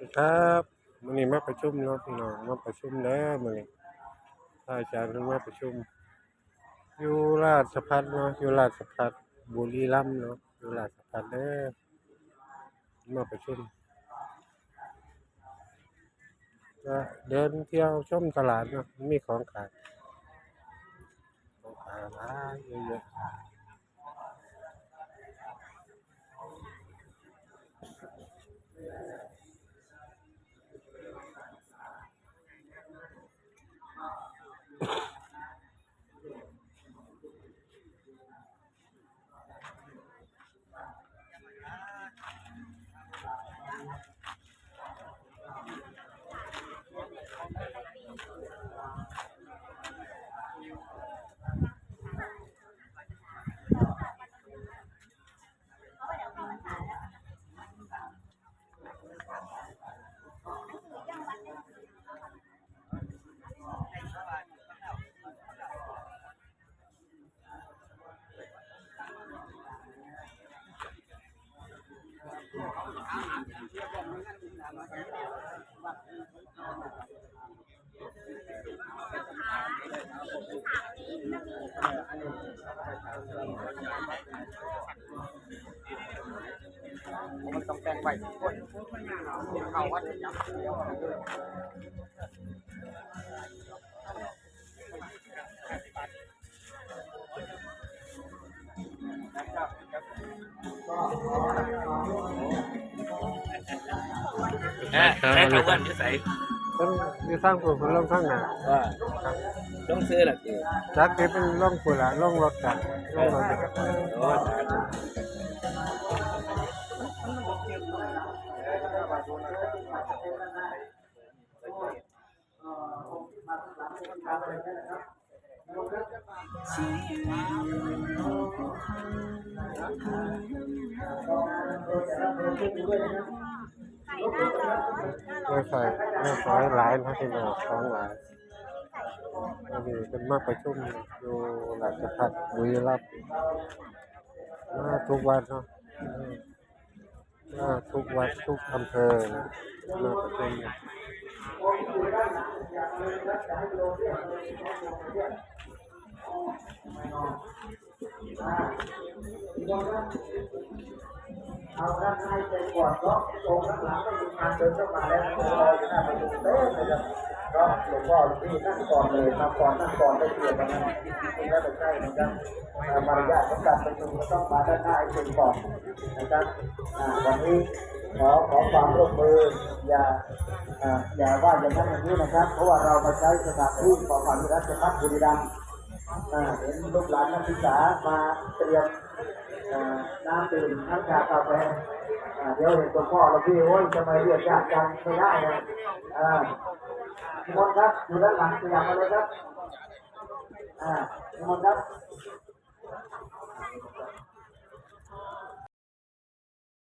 ดีครับมื้อนี้มาประชุมเนาะพี่น้องมาประชุมแล้วมื้อนี้พระอาจารย์เพิ่นมาประชุม อยู่ราชพัฒเนาะอยู่ราชพัฒบุรีรัมย์เนาะอยู่ราชพัฒเด้อมาประชุมก็เดินเที่ยวชมตลาดเนาะมีของขายของขายหลายเยอะ มันต้องแต่งใบทุกคนเขาว่าจะจับเดียวเลยเออใช้ตัวอ้วนที่ใส่ เพิ่นอยู่ทางผู้เพิ่นลงทางหน้าว่าต้องซื้อหรอคือจักที่เป็นลงผู้ละลงรถกันลงรถกันโอ้ย ไม่ใส่ไม่ใส่หลายนะพี่น้องของหลายอันนี้เป็นมาประชุมอยู่หลักพัฒบุรีรัมย์มาทุกวันเนาะมาทุกวัดทุกอำเภอนะมาประชุมอ เอาด้านในเป็นก่อนก็ตรงข้างหลังก็มีการเดินเข้ามาแล้วก็รออยู่หน้าประตูเต้นะครับก็หลวงพ่อหลวงพี่นั่งก่อนเลยมาก่อนนั่งก่อนได้เปรียบกันนะจริงๆแล้วไม่ใช่นะครับมารยาทของการประชุมก็ต้องมาด้านหน้าให้เป็นก่อนนะครับวันนี้ขอขอความร่วมมืออย่าอย่าว่าอย่างนั้นอย่างนี้นะครับ เพราะว่าเรามาใช้สถานที่ของฝันรัชพัฒน์บุรีรัมย์เห็นลูกหลานนักศึกษามาเตรียม น้ำดื่มน้ำชากาแฟเดี๋ยวเห็นตัวพ่อเราพี่โอ้ยทำไมเรียกยากจังไม่ได้นะอ่าทุกคนครับอยู่ด้านหลังขยับมาเลยครับอ่าทุกคนครับ